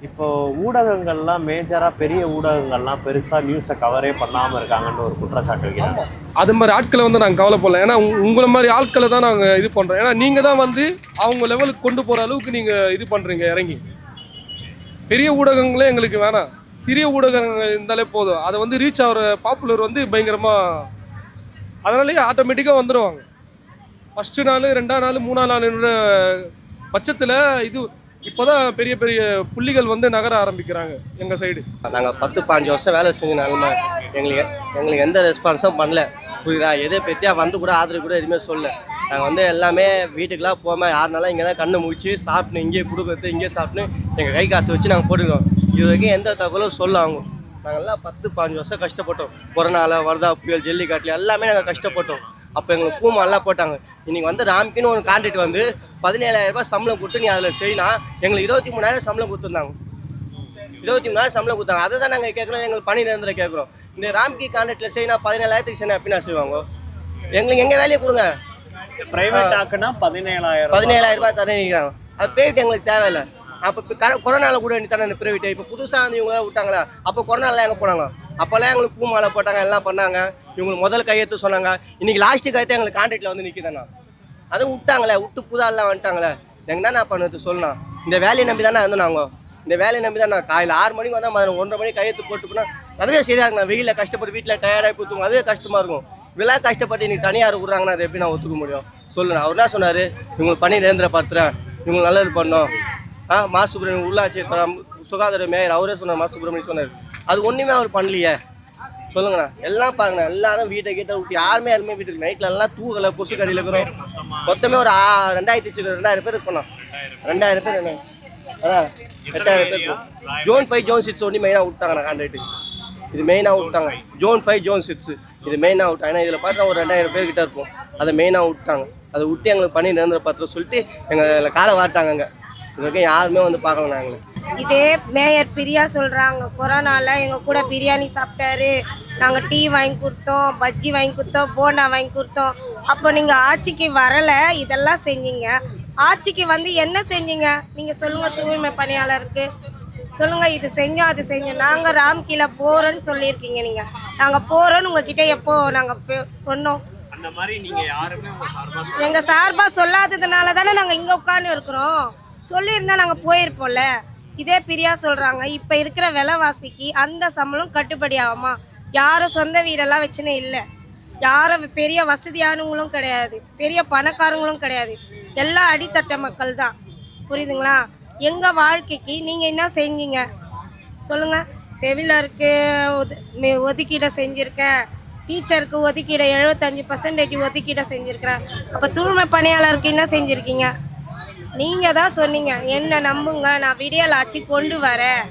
இப்போ ஊடகங்கள்லாம் மேஜரா பெரிய ஊடகங்கள்லாம் பெருசா நியூஸை கவரே பண்ணாம இருக்காங்கன்னு ஒரு குற்றச்சாட்டு வைக்கிறாங்க. அது மாதிரி ஆட்களை வந்து நாங்கள் கவலைப்படல. ஏன்னா உங்க- உங்களை மாதிரி ஆட்களை தான் நாங்கள் இது பண்ணுறோம் ஏன்னா நீங்கள் தான் வந்து அவங்க லெவலுக்கு கொண்டு போகிற அளவுக்கு நீங்கள் இது பண்ணுறீங்க இறங்கி. பெரிய ஊடகங்களே எங்களுக்கு வேணாம். சிறிய ஊடகங்கள் இருந்தாலே போதும். அதை வந்து ரீச் ஆகிற பாப்புலர் வந்து பயங்கரமாக அதனாலேயே ஆட்டோமேட்டிக்காக வந்துடுவாங்க ஃபஸ்ட்டு நாள் ரெண்டாம் நாள் மூணாம் நாள் பட்சத்தில் இது இப்போ தான் பெரிய பெரிய புள்ளிகள் வந்து நகர ஆரம்பிக்கிறாங்க எங்கள் சைடு நாங்கள் பத்து பாஞ்சு வருஷம் வேலை செஞ்ச எங்களுக்கு எங்களுக்கு எந்த ரெஸ்பான்ஸும் பண்ணல. புரியுதா? எதே பற்றியா வந்து கூட ஆதரவு கூட எதுவுமே சொல்லல. நாங்கள் வந்து எல்லாமே வீட்டுக்கெலாம் போகாமல் யாருனாலும் இங்கே தான் கண்ணை முடிச்சு சாப்பிட்டு இங்கேயே கொடுக்குறது இங்கேயே சாப்பிட்டு எங்கள் கை காசு வச்சு நாங்கள் போட்டுக்கிறோம். இது வரைக்கும் எந்த தகவலும் சொல்ல அவங்க. நாங்கள்லாம் பத்து பாஞ்சு வருஷம் கஷ்டப்பட்டோம். கொரோனாவில் வரதா புயல் ஜல்லிக்காட்டில் எல்லாமே நாங்கள் கஷ்டப்பட்டோம். அப்போ எங்களுக்கு பூமாலாம் போட்டாங்க. இன்னைக்கு வந்து ராம்கின்னு ஒரு கான்ட்ராக்ட் வந்து பதினேழாயிரம் ரூபாய் சம்பளம் கொடுத்து நீ அதில் செய்யலாம் எங்களுக்கு இருபத்தி மூணாயிரம் சம்பளம் கொடுத்துருந்தாங்க. இருபத்தி மூணாயிரம் சம்பளம் கொடுத்தாங்க. அதை தான் நாங்கள் கேட்குறோம் எங்களுக்கு பணி நிரந்தரம் கேட்குறோம். இந்த ராம்கி கான்ட்ராக்டில் செய்யணும் பதினேழாயிரத்துக்கு செய்யணும் எப்படின்னா செய்வாங்க? எங்களுக்கு எங்கள் வேலையை கொடுங்க. பிரைவேட் ஆக்குனா பதினேழாயிரம் பதினேழாயிரம் ரூபாய் தரேன் அது பிரைவேட் எங்களுக்கு தேவையில்லை. அப்போ கொரோனாவில் கூட நீ தரேன் பிரைவேட் இப்போ புதுசாக வந்து இவங்க விட்டாங்களா? அப்போ கொரோனாவில் எங்கே போனாங்க? அப்போல்லாம் எங்களுக்கு பூ மாலை போட்டாங்க எல்லாம் பண்ணாங்க. இவங்களுக்கு முதல் கையெழுத்து சொன்னாங்க. இன்னைக்கு லாஸ்ட்டு கையெழுத்து எங்களுக்கு கான்ட்ராக்டில் வந்து நிற்குதாண்ணா அதுவும் விட்டாங்களே விட்டு புதாலாம் வந்துட்டாங்களே. எங்கன்னா நான் பண்ணுறது சொல்லணும் இந்த வேலையை நம்பி தானே வந்து நாங்கள் இந்த வேலையை நம்பி தான் நான் காலையில் ஆறு மணிக்கு வந்தால் மதியம் ஒன்றரை மணிக்கு கையெழுத்து போட்டு அதுவே சரியாக இருக்கும் வெயிலில் கஷ்டப்பட்டு வீட்டில் டயர்டாகி குத்துங்க அதுவே கஷ்டமாக இருக்கும். இப்படிலாம் கஷ்டப்பட்டு இன்றைக்கி தனியார் இருக்கிறாங்கன்னா அதை எப்படி நான் ஒத்துக்க முடியும்? சொல்லுண்ணா. அவர் என்ன சொன்னார்? இவங்களுக்கு பண்ணி நிரந்தர பார்த்துறேன் இவங்களுக்கு நல்லது பண்ணோம். ஆ மா சுப்பிரமணியம் உள்ளாட்சி சுகாதார மேயர் அவரே சொன்னார். மா சுப்பிரமணியம் சொன்னார். அது ஒன்றுமே அவர் பண்ணலையே. சொல்லுங்கண்ணா. எல்லாம் பாருங்கண்ணா எல்லாரும் வீட்டை கீட்டை விட்டு யாருமே யாருமே வீட்டுக்கு நைட்ல எல்லாம் தூகலை கொசு கடையில் இருக்கிறோம். மொத்தமே ஒரு ரெண்டாயிரத்தி ரெண்டாயிரம் பேர் இருக்கணும் ரெண்டாயிரம் பேர் என்ன? ஆ எட்டாயிரம் பேர் ஜோன் ஃபைவ் ஜோன் சிக்ஸ் ஒன்று மெயினாக விட்டாங்கண்ணா கான்ட்ராக்ட் இது மெயினாக விட்டாங்க. Zone five zone six. இது மெயினாக விட்டாங்க ஏன்னா இதில் பார்த்தா ஒரு ரெண்டாயிரம் பேர் கிட்ட இருப்போம். அதை மெயினாக விட்டாங்க. அதை விட்டு எங்களுக்கு பண்ணி நிரந்தர பத்திரம் சொல்லிட்டு எங்களை காலை வாட்டாங்க இது வரைக்கும் யாருமே வந்து பார்க்கல நாங்களை இதே மேயர் பிரியா சொல்றாங்க. கொரோனால எங்க கூட பிரியாணி சாப்பிட்டாரு. நாங்க டீ வாங்கி கொடுத்தோம் பஜ்ஜி வாங்கி கொடுத்தோம் போண்டா வாங்கி கொடுத்தோம். அப்போ நீங்க ஆட்சிக்கு வரல இதெல்லாம் செஞ்சீங்க. ஆட்சிக்கு வந்து என்ன செஞ்சீங்க? நீங்க சொல்லுங்க தூய்மை பணியாளருக்கு. சொல்லுங்க இது செஞ்சோம் அது செஞ்சோம். நாங்க ராம்கீழ போறோன்னு சொல்லியிருக்கீங்க நீங்க. நாங்க போறோம்னு உங்ககிட்ட எப்போ நாங்க பே- சொன்னோம். அந்த மாதிரி நீங்க யாருமே உங்க சார்பா எங்க சார்பா சொல்லாததுனால தானே நாங்க இங்க உட்காந்து இருக்கிறோம். சொல்லியிருந்தா நாங்க போயிருப்போம்ல. இதே பிரியா சொல்றாங்க இப்ப இருக்கிற விலைவாசிக்கு அந்த சம்பளம் கட்டுப்படி ஆகுமா? யாரும் சொந்த வீடெல்லாம் வச்சுன்னு இல்லை. யாரும் பெரிய வசதியானவங்களும் கிடையாது. பெரிய பணக்காரங்களும் கிடையாது. எல்லாம் அடித்தட்ட மக்கள் தான் புரியுதுங்களா? எங்க வாழ்க்கைக்கு நீங்க என்ன செஞ்சீங்க? சொல்லுங்க. செவிலருக்கு ஒது மே- ஒதுக்கீடை செஞ்சுருக்கேன் டீச்சருக்கு ஒதுக்கீடை எழுபத்தஞ்சு பர்சன்டேஜ் ஒதுக்கீடை செஞ்சுருக்கிறேன் அப்போ தூய்மை பணியாளருக்கு என்ன செஞ்சுருக்கீங்க? நீங்கள் தான் சொன்னீங்க. என்ன நம்புங்க நான் விடியல் ஆட்சி கொண்டு வரேன்.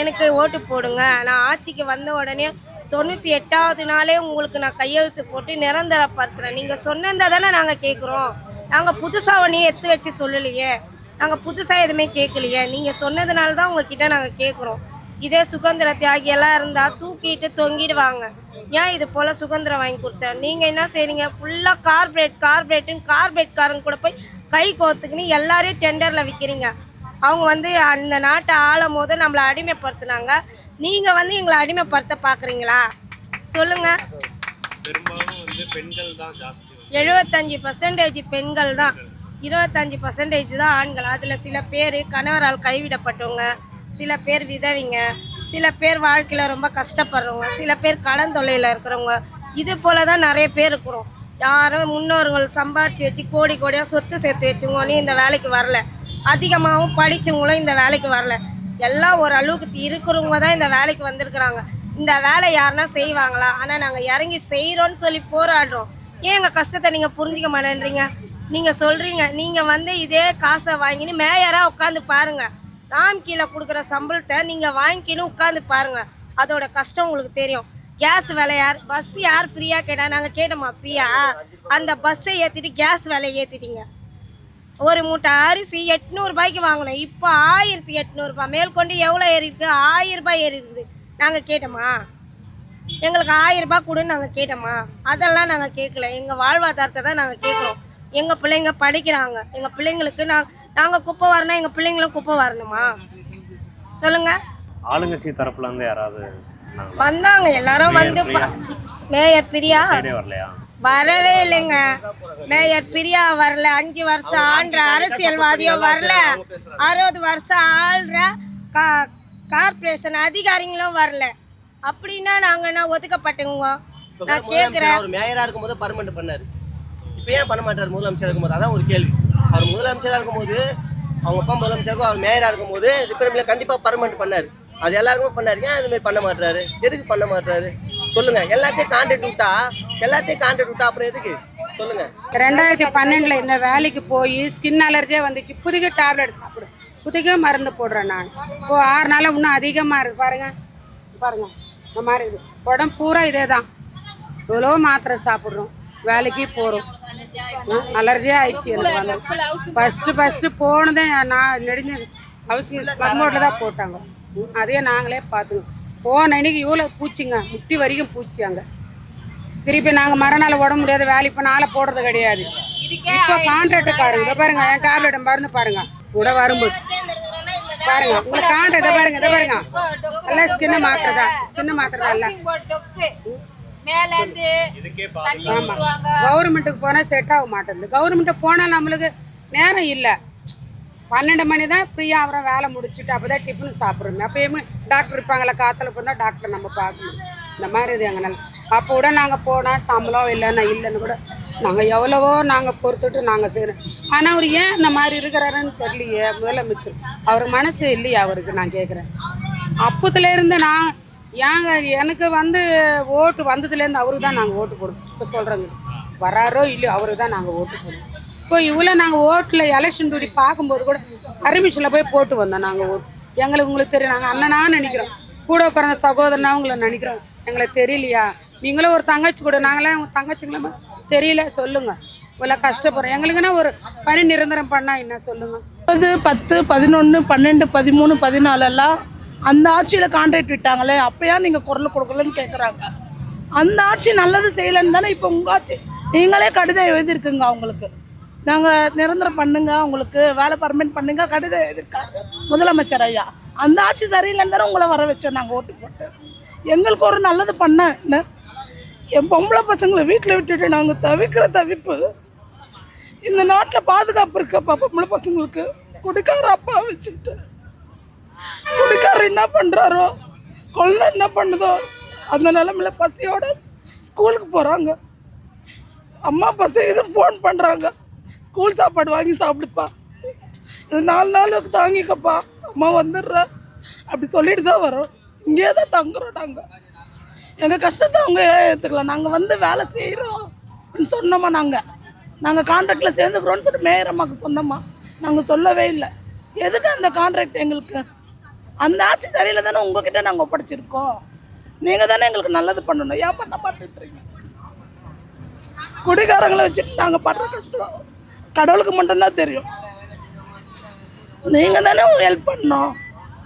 எனக்கு ஓட்டு போடுங்க. நான் ஆட்சிக்கு வந்த உடனே தொண்ணூற்றி எட்டாவது நாளே உங்களுக்கு நான் கையெழுத்து போட்டு நிரந்தரப்படுத்துகிறேன் நீங்கள் சொன்னதை தானே நாங்கள் கேட்குறோம் நாங்கள் புதுசாக ஒன்றையும் எடுத்து வச்சு சொல்லலையே. நாங்கள் புதுசாக எதுவுமே கேட்கலையே நீங்கள் சொன்னதுனால தான் உங்ககிட்ட நாங்கள் கேட்குறோம் இதே சுதந்திர தியாகி எல்லாம் இருந்தால் தூக்கிட்டு தொங்கிடுவாங்க. ஏன் இது போல் சுதந்திரம் வாங்கி கொடுத்தேன் நீங்கள் என்ன செய்றீங்க? ஃபுல்லாக கார்பரேட் கார்பரேட்டுன்னு கார்பரேட்காரங்க கூட போய் கை கோத்துக்குன்னு எல்லாரையும் டெண்டரில் விற்கிறீங்க அவங்க வந்து அந்த நாட்டை ஆளும் போது நம்மளை அடிமைப்படுத்துனாங்க. நீங்கள் வந்து எங்களை அடிமைப்படுத்த பார்க்குறீங்களா சொல்லுங்கள் எழுபத்தஞ்சி பர்சன்டேஜ் பெண்கள் தான் இருபத்தஞ்சி பர்சன்டேஜ் தான் ஆண்கள். அதில் சில பேர் கணவரால் கைவிடப்பட்டவங்க. சில பேர் விதவிங்க சில பேர் வாழ்க்கையில் ரொம்ப கஷ்டப்படுறவங்க சில பேர் கடன் தொல்லையில் இருக்கிறவங்க இது போல தான் நிறைய பேர் இருக்கிறோம். யாரும் முன்னோர்கள் சம்பாரித்து வச்சு கோடி கோடியாக சொத்து சேர்த்து வச்சுங்கன்னு இந்த வேலைக்கு வரல. அதிகமாகவும் படித்தவங்களும் இந்த வேலைக்கு வரல. எல்லாம் ஒரு அளவுக்கு இருக்கிறவங்க தான் இந்த வேலைக்கு வந்திருக்கிறாங்க. இந்த வேலை யாருன்னா செய்வாங்களா? ஆனால் நாங்கள் இறங்கி செய்கிறோன்னு சொல்லி போராடுறோம். ஏன் எங்கள் கஷ்டத்தை நீங்கள் புரிஞ்சிக்க மாட்டேன்றீங்க? நீங்கள் சொல்கிறீங்க நீங்கள் வந்து இதே காசை வாங்கின்னு மேயராக உட்காந்து பாருங்கள் ராம் கீழே கொடுக்குற சம்பளத்தை நீங்கள் வாங்கிக்கின்னு உட்காந்து பாருங்கள் அதோட கஷ்டம் உங்களுக்கு தெரியும். கேஸ் விலை யார்? பஸ் யார் ஃப்ரீயாக கேட்டால் நாங்கள் கேட்டோமா? ஃப்ரீயா அந்த பஸ்ஸை ஏற்றிட்டு கேஸ் விலையை ஏற்றிட்டீங்க ஒரு மூட்டை அரிசி எட்நூறுபாய்க்கு வாங்கினோம். இப்போ ஆயிரத்தி எட்நூறுபா மேற்கொண்டு எவ்வளோ ஏறி இருக்கு ஆயிரம் ஏறி இருக்குது நாங்கள் கேட்டோமா? எங்களுக்கு ஆயிரரூபா கொடுன்னு நாங்கள் கேட்டோமா? அதெல்லாம் நாங்கள் கேட்கல. எங்கள் வாழ்வாதாரத்தை தான் நாங்கள் கேட்குறோம். எங்கள் பிள்ளைங்க படிக்கிறாங்க. எங்கள் பிள்ளைங்களுக்கு நான் நாங்கள் குப்பை வரணும் எங்கள் பிள்ளைங்களும் குப்பை வரணுமா? சொல்லுங்கள் ஆளுங்கட்சி தரப்புல இருந்து யாராவது? வந்தாங்க எல்லாரும் வந்து மேயர் பிரியா? வரலையா? வரவே இல்லைங்க. மேயர் பிரியா வரல அஞ்சு வருஷம் ஆள்ற அரசியல்வாதியும் வரல. அறுபது வருஷம் ஆள்ற கா கார்பரேஷன் அதிகாரிங்களும் வரல. அப்படின்னா நாங்க என்ன ஒதுக்கப்பட்டவங்க நான் கேட்குறேன் மேயரா இருக்கும்போது பர்மனெண்ட் பண்ணாரு. இப்போ ஏன் பண்ண மாட்டார் முதலமைச்சர் இருக்கும்போது? அதான் ஒரு கேள்வி. அவர் முதலமைச்சராக இருக்கும்போது அவங்க அப்பா முதலமைச்சருக்கும் அவர் மேயராக இருக்கும்போது ரிப்பேர்ல கண்டிப்பாக பர்மனெண்ட் பண்ணாரு. அது எல்லாருக்குமே பண்ணார் ஏன் அது மாதிரி பண்ண மாட்டாரு எதுக்கு பண்ண மாட்டாரு சொல்லுங்க. எல்லாத்தையும் கான்ட்ராக்ட் விட்டா எல்லாத்தையும் கான்ட்ராக்ட் விட்டா அப்புறம் எதுக்கு? சொல்லுங்க. ரெண்டாயிரத்தி பன்னெண்டில் இந்த வேலைக்கு போய் ஸ்கின் அலர்ஜியே வந்துச்சு. புதுக டேப்லெட் சாப்பிடு. புதுக மருந்து போடுறேன் நான். இப்போ ஆறு நாளாக இன்னும் அதிகமாக இருக்கு. பாருங்க. பாருங்க. இந்த மாதிரி இது. உடம்பு பூரா இதே தான் எவ்வளோ மாத்திரை சாப்பிட்றோம். வேலைக்கு போகிறோம் அலர்ஜியாக ஆயிடுச்சு எனக்கு ஃபஸ்ட்டு ஃபஸ்ட்டு போனதே நான் நெடுஞ்ச அவசியம் ஸ்பர்மோட்டில் தான் போட்டாங்க. அதே அதையே நாங்களே பார்த்துக்கோம் போன அன்னைக்கு இவ்வளோ பூச்சிங்க. முட்டி வரைக்கும் பூச்சி அங்கே. திருப்பி நாங்கள் மறுநாள் உடம்பு முடியாத வேலை இப்போ நாளை போடுறது கிடையாது. இப்போ கான்ட்ராக்டுக்காரங்க இதை பாருங்க. என் டேப்லெட் மருந்து பாருங்க கூட வரும்போது பாருங்க. உங்களுக்கு கான்ட்ராக்ட் பாருங்க இதை பாருங்க. எல்லாம் ஸ்கின்னு மாத்திரதா ஸ்கின்னு மாத்திரதா இல்லை ஆமா. கவர்மெண்ட்டுக்கு போனால் செட் ஆக மாட்டேங்குது கவர்மெண்ட்டு போனால் நம்மளுக்கு நேரம் இல்லை. பன்னெண்டு மணி தான் ஃப்ரீயாக அப்புறம் வேலை முடிச்சுட்டு அப்போ தான் டிஃபன் சாப்பிட்றோமே. அப்போயுமே டாக்டர் இருப்பாங்களே காற்றுல போனால் டாக்டர் நம்ம பார்க்கணும். இந்த மாதிரி இது எங்கனால. அப்போ கூட நாங்கள் போனால் சம்பளம் இல்லைன்னா இல்லைன்னு கூட நாங்கள் எவ்வளவோ நாங்கள் பொறுத்துட்டு நாங்கள் செய்கிறோம் ஆனால் அவர் ஏன் இந்த மாதிரி இருக்கிறாருன்னு தெரியலையே முதலமைச்சர். அவர் மனசு இல்லையா அவருக்கு நான் கேட்குறேன் அப்போதுலேருந்து நான் ஏங்க எனக்கு வந்து ஓட்டு வந்ததுலேருந்து அவருக்கு தான் நாங்கள் ஓட்டு போடுவோம். இப்போ சொல்கிறேங்க வராரோ இல்லையோ அவருக்கு தான் நாங்கள் ஓட்டு போடுவோம். இப்போ இவ்வளோ நாங்கள் ஓட்டில் எலெக்ஷன் டியூட்டி பார்க்கும்போது கூட பர்மிஷனில் போய் போட்டு வந்தோம் நாங்கள் ஓட்டு. எங்களுக்கு உங்களுக்கு தெரியும் நாங்கள் அண்ணனா நினைக்கிறோம். கூட பிறந்த சகோதரனா உங்களை நினைக்கிறோம். எங்களுக்கு தெரியலையா? நீங்களும் ஒரு தங்கச்சி கூட நாங்களாம் உங்கள் தங்கச்சிங்களா தெரியல சொல்லுங்கள் இவ்வளோ கஷ்டப்படுறோம். எங்களுக்குன்னா ஒரு பணி நிரந்தரம் பண்ணால் என்ன சொல்லுங்கள் ஒன்பது பத்து பதினொன்று பன்னெண்டு பதிமூணு பதினாலெல்லாம் அந்த ஆட்சியில் கான்ட்ராக்ட் விட்டாங்களே அப்போயா நீங்கள் குரல் கொடுக்கலன்னு கேட்குறாங்க அந்த ஆட்சி நல்லது செய்யலைன்னு தானே இப்போ உங்கள் ஆட்சி? நீங்களே கடிதம் எழுதியிருக்குங்க அவங்களுக்கு. நாங்கள் நிரந்தரம் பண்ணுங்க உங்களுக்கு வேலை பர்மனெண்ட் பண்ணுங்க கடிதம் எழுதியிருக்காங்க. முதலமைச்சர் ஐயா அந்த ஆட்சி சரியில்லைன்னு தானே உங்களை வர வச்சோம் நாங்கள் ஓட்டு போட்டு. எங்களுக்கு ஒரு நல்லது பண்ண என்ன? என் பொம்பளை பசங்களை வீட்டில் விட்டுட்டு நாங்கள் தவிக்கிற தவிப்பு இந்த நாட்டில் பாதுகாப்பு இருக்கப்பா பொம்பளை பசங்களுக்கு கொடுக்காத அப்பா வச்சுக்கிட்டு. குடிக்காரர் என்ன பண்ணுறாரோ குழந்தை என்ன பண்ணுதோ? அந்த நிலமையில பசியோட ஸ்கூலுக்கு போகிறாங்க அம்மா பசங்க ஃபோன் பண்ணுறாங்க ஸ்கூல் சாப்பாடு வாங்கி சாப்பிடுப்பா. இது நாலு நாளுக்கு தாங்கிக்கப்பா. அம்மா வந்துடுறேன் அப்படி சொல்லிட்டு தான் வரோம். இங்கேயே தான் தங்குறோம் நாங்கள் எங்கள் கஷ்டத்தை அவங்க ஏற்றுக்கலாம் நாங்கள் வந்து வேலை செய்கிறோம் சொன்னோமா நாங்கள் நாங்கள் கான்ட்ராக்டில் சேர்ந்துக்கிறோன்னு சொல்லி மேயர் அம்மாவுக்கு சொன்னோமா. நாங்கள் சொல்லவே இல்லை. எதுக்கு அந்த கான்ட்ராக்ட் எங்களுக்கு? அந்த ஆட்சி சரியில்லை தானே உங்ககிட்ட நாங்கள் ஒப்படைச்சிருக்கோம். நீங்கள் தானே எங்களுக்கு நல்லது பண்ணணும். ஏன் பண்ண மாட்டேன்றீங்க? குடிகாரங்களை வச்சுட்டு நாங்கள் படுற கஷ்டம். கடவுளுக்கு மட்டும்தான் தெரியும். நீங்கள் தானே ஹெல்ப் பண்ணணும்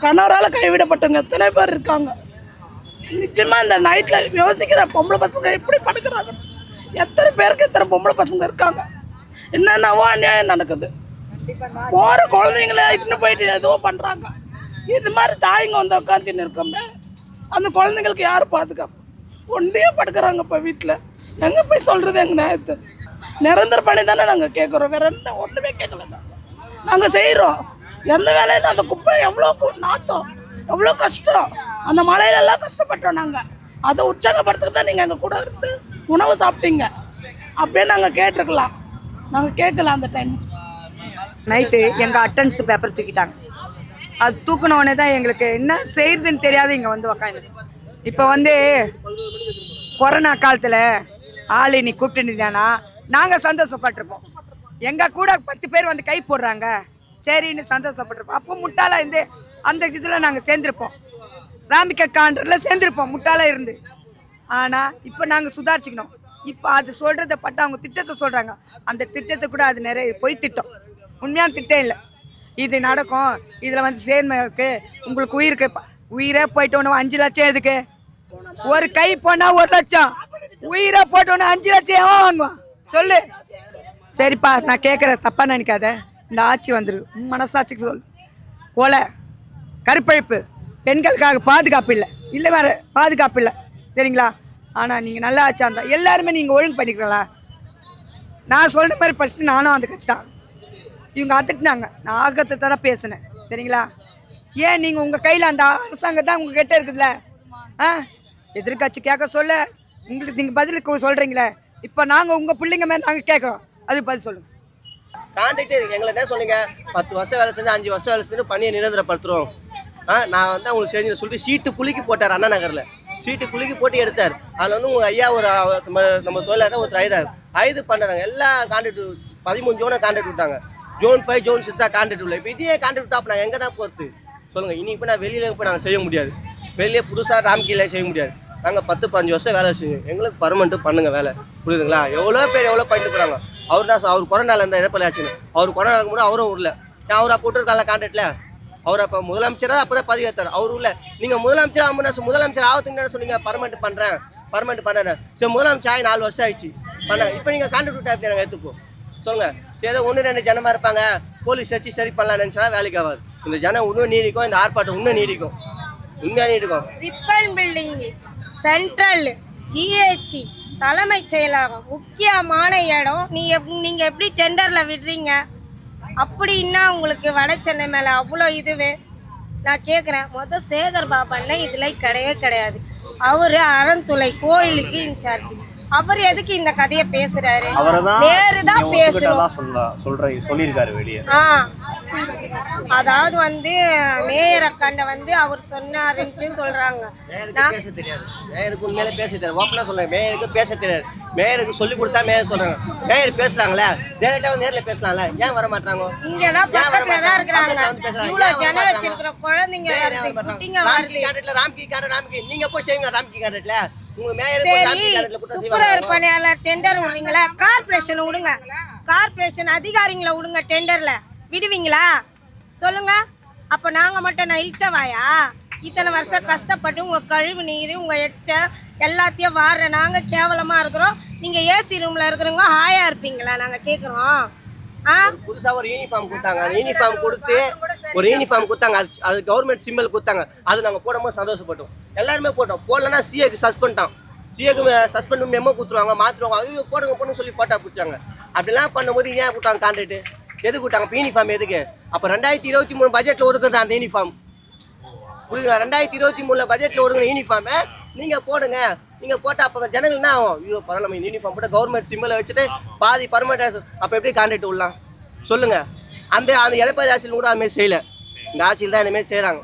கணவரால் கைவிடப்பட்டவங்க எத்தனை பேர் இருக்காங்க? நிச்சயமாக இந்த நைட்டில் யோசிக்கிற பொம்பளை பசங்க எப்படி படுக்கிறாங்க? எத்தனை பேருக்கு எத்தனை பொம்பளை பசங்க இருக்காங்க? என்னென்னவோ அநியாயம் நடக்குது. போகிற குழந்தைங்கள இட்டுன்னு போயிட்டு ஏதோ பண்ணுறாங்க இது மாதிரி தாய்ங்க வந்து உட்காந்துன்னு இருக்கோமே அந்த குழந்தைங்களுக்கு யார் பாதுகாப்பு? ஒன்றையே படுக்கிறாங்க இப்போ வீட்டில் எங்கே போய் சொல்கிறது எங்கள் நேரத்து நிரந்தர பணி தானே நாங்கள் கேட்குறோம் வேற என்ன? ஒன்றுமே கேட்கல நாங்கள் நாங்கள் செய்கிறோம் எந்த வேலையிலும் அந்த குப்பை எவ்வளோ நாத்தம். எவ்வளோ கஷ்டம். அந்த மலையிலெல்லாம் கஷ்டப்பட்டோம் நாங்கள் அதை உற்சாகப்படுத்துக்கு தான் நீங்கள் எங்கள் கூட இருந்து உணவு சாப்பிட்டீங்க. அப்படியே நாங்கள் கேட்டிருக்கலாம். நாங்கள் கேட்கல அந்த டைம் நைட்டு எங்கள் அட்டன்ஸ் பேப்பர் தூக்கிட்டாங்க. அது தூக்குன தான் எங்களுக்கு என்ன செய்யறதுன்னு தெரியாது இங்கே வந்து உக்காந்து இப்போ வந்து கொரோனா காலத்தில் ஆள் நீ கூப்பிட்டுருந்தானா நாங்கள் சந்தோஷப்பட்டிருப்போம். எங்கள் கூட பத்து பேர் வந்து கை போடுறாங்க. சரின்னு சந்தோஷப்பட்டிருப்போம். அப்போ முட்டாளாக இருந்து அந்த இதில் நாங்கள் சேர்ந்துருப்போம். ராமிக்க காண்டரில் சேர்ந்துருப்போம் முட்டாளாக இருந்து. ஆனால் இப்போ நாங்கள் சுதாரிச்சுக்கணும். இப்போ அது சொல்கிறத பட்டு அவங்க திட்டத்தை சொல்கிறாங்க அந்த திட்டத்தை கூட அது நிறைய பொய் திட்டம். உண்மையான திட்டம் இல்லை. இது நடக்கும். இதில் வந்து சேர்மை இருக்கு. உங்களுக்கு உயிருக்கு ப- உயிரே போயிட்டோன்னு அஞ்சு லட்சம் எதுக்கு? ஒரு கை போனால் ஒரு லட்சம். உயிரை போட்டோன்னு அஞ்சு லட்சம் எவன் வாங்குவான்? சொல்லு. சரிப்பா நான் கேட்குறேன் தப்பாக நினைக்காத. இந்த ஆட்சி வந்துரு. மனசாட்சிக்கு சொல் கொலை கருப்பழிப்பு. பெண்களுக்காக பாதுகாப்பு இல்லை. இல்லை வேறு பாதுகாப்பு இல்லை. சரிங்களா? ஆனால் நீங்கள் நல்லா ஆச்சா இருந்தால் எல்லாருமே நீங்கள் ஒழுங்கு பண்ணிக்கிறீங்களா நான் சொல்கிற மாதிரி ஃபஸ்ட்டு நானும் அந்த கட்சி தான். இவங்க அதட்டினாங்க நான் ஆகத்தை தர பேசினேன். சரிங்களா? ஏன் நீங்கள் உங்கள் கையில் அந்த அரசாங்கம் தான் உங்கள் கிட்ட இருக்குதுல்ல? ஆ? எதிர்கட்சி கேட்க சொல்ல உங்களுக்கு நீங்கள் பதிலுக்கு சொல்கிறீங்களே இப்போ நாங்கள் உங்கள் பிள்ளைங்க மேலே நாங்கள் கேட்குறோம். அது பதில் சொல்லுங்கள் கான்ட்ராக்ட் எங்களை என்ன சொன்னீங்க? பத்து வருஷம் வேலை செஞ்சு அஞ்சு வருஷம் வேலை செஞ்சு பணியை நிரந்தரப்படுத்துறோம். ஆ நான் வந்து உங்களுக்கு செஞ்சு சொல்லிட்டு சீட்டு குலுக்கி போட்டார் அண்ணா நகரில். சீட்டு குலுக்கி போட்டு எடுத்தார். அதில் வந்து உங்கள் ஐயா ஒரு நம்ம நம்ம தொழிலாளர் ஒருத்தர் ஐதார் ஐது பண்ணுறாங்க எல்லா கான்ட்ராக்ட் பதிமூணு ஜோனை கான்ட்ராக்ட் விட்டாங்க. ஜோன் ஃபைவ் ஜோன் சிக்ஸாக கான்ட்ராக்ட் உள்ள. இப்போ இதே கான்ட்ராக்ட் விட்டா எங்கே தான் போகிறது சொல்லுங்கள் இனி இப்போ நான் வெளியில் போய் நாங்கள் செய்ய முடியாது. வெளியே புதுசாக ராம்கீழ செய்ய முடியாது. நாங்கள் பத்து பதினஞ்சு வருஷம் வேலை செஞ்சோம். எங்களுக்கு பர்மனெண்ட்டு பண்ணுங்கள் வேலை. புரியுதுங்களா? எவ்வளோ பேர் எவ்வளோ பண்ணிட்டு போகிறாங்க அவர் தான் அவர் கொரோனாவில் இருந்தால் இழப்பில் ஆச்சுன்னு அவர் கொரோனாவுக்கு கூட அவரும் ஊரில். ஏன் அவர் அப்போ விட்டுருக்கால கான்ட்ராக்டில் அவர் அப்போ முதலமைச்சராக அப்போ தான் பதவி அவர் உள்ள நீங்கள் முதலமைச்சர் ஆகும்னா முதலமைச்சர் ஆகத்துக்கு என்ன சொன்னீங்க பர்மனெண்ட் பண்ணுறேன் பர்மனெண்ட் பண்ணுறேன் சரி முதலமைச்சர் ஆகி நாலு வருஷம் ஆயிடுச்சு. பண்ண இப்போ நீங்கள் கான்ட்ராக்ட் விட்டா எப்படி நாங்கள் எடுத்துப்போம் சொல்லுங்க. ஏதோ ஒன்று ரெண்டு ஜனமாக இருப்பாங்க. போலீஸ் வச்சு சரி பண்ணலாம் நினச்சா வேலைக்கு ஆகாது. இந்த ஜனம் இன்னும் நீடிக்கும் இந்த ஆர்ப்பாட்டம் இன்னும் நீடிக்கும். உண்மையாக நீடிக்கும். ரிப்பன் பில்டிங் சென்ட்ரல் ஜிஹெச்சி தலைமைச் செயலாளர் முக்கியமான இடம். நீ எப் நீங்கள் எப்படி டெண்டரில் விடுறீங்க? அப்படின்னா உங்களுக்கு வட சென்னை மேலே அவ்வளோ இதுவே. நான் கேட்குறேன் மொதல் சேகர் பாபான்னா இதில் கிடையவே கிடையாது. அவர் அறந்துளை கோயிலுக்கு இன்சார்ஜ். அவர் எதுக்கு இந்த கதையை பேசுறாரு? அவரை தான் நேரு தான் பேசணும். தான் சொல்ல சொல்ற சொல்லியிருக்காரு வெளியே. ஆ. அதாவது வந்து மேயர் அக்காண்ட வந்து அவர் சொன்னாருன்ட்டு சொல்றாங்க. மேயருக்கு பேச தெரியாது. மேயருக்கு உண்மையிலே பேச தெரியாது. ஓப்பனாக சொல்லுங்க மேயருக்கு பேச தெரியாது. மேயருக்கு சொல்லி கொடுத்தா மேயர் சொல்றாங்க. மேயர் பேசுறாங்களே. டேரக்டா வந்து நேர்ல பேசலாம்ல ஏன் வர மாட்டாங்க பக்கத்துல தான் பக்கத்துல வந்து பேசுறாங்க. இவ்வளவு மாட்டாங்க? வச்சிருக்கிற குழந்தைங்க ராம்கி கான்ட்ராக்ட்ல ராம்கி கான்ட்ராக்ட் ராம்கி. நீங்க போய் செய்வீங்க ராம்கி கான்ட்ராக்ட்ல? சரி துப்புரவு பணியாளர் டெண்டர் விடுறீங்களா கார்பரேஷன் விடுங்க. கார்பரேஷன் அதிகாரிங்களை விடுங்க டெண்டர்ல விடுவீங்களா? சொல்லுங்க. அப்ப நாங்க மட்டும் நான் இழிச்சவாயா இத்தனை வருஷம் கஷ்டப்பட்டு உங்க கழிவு நீர் உங்க எச்ச எல்லாத்தையும் வாடுற நாங்க கேவலமா இருக்கிறோம். நீங்க ஏசி ரூம்ல இருக்கிறவங்க ஹாயா இருப்பீங்களா? நாங்க கேக்குறோம். ஆ புதுசா ஒரு யூனிஃபார்ம் கொடுத்தாங்க. அந்த யூனிஃபார்ம் கொடுத்து ஒரு யூனிஃபார்ம் கொடுத்தாங்க. அது அது கவர்மெண்ட் சிம்பிள் கொடுத்தாங்க. அது நாங்கள் போடும்போது சந்தோஷப்பட்டோம். எல்லாருமே போட்டோம். போடலன்னா சிஏக்கு சஸ்பெண்ட் தான் சிஏக்கு சஸ்பெண்ட் மெமோ கொடுத்துருவாங்க மாற்றுவாங்க ஐயோ போடுங்க போடுங்க சொல்லி போட்டா பிடிச்சாங்க. அப்படிலாம் பண்ணும்போது ஏன் கூட்டாங்க கான்ட்ராக்ட் எதுக்கு கூட்டாங்க இப்போ யூனிஃபார்ம் எதுக்கு? அப்போ ரெண்டாயிரத்தி இருபத்தி மூணு பட்ஜெட்டில் ஒதுக்குறது அந்த யூனிஃபார்ம் புரியுது ரெண்டாயிரத்தி இருபத்தி மூணுல பட்ஜெட்டில் ஒடுங்கின யூனிஃபார்மை நீங்கள் போடுங்க. நீங்கள் போட்டால் அப்போ ஜனங்கள் என்ன ஆகும்? ஐயோ பரவாயில்ல நம்ம யூனிஃபார்ம் போட்டு கவர்மெண்ட் சிம்பிளை வச்சுட்டு பாதி பர்மனெண்ட் அப்போ எப்படி கான்ட்ராக்ட் விடலாம் சொல்லுங்கள் அந்த அந்த எடப்பாடி ஆட்சியில் கூட அதுமாரி செய்யலை. இந்த ஆட்சியில் தான் இனிமேல் செய்கிறாங்க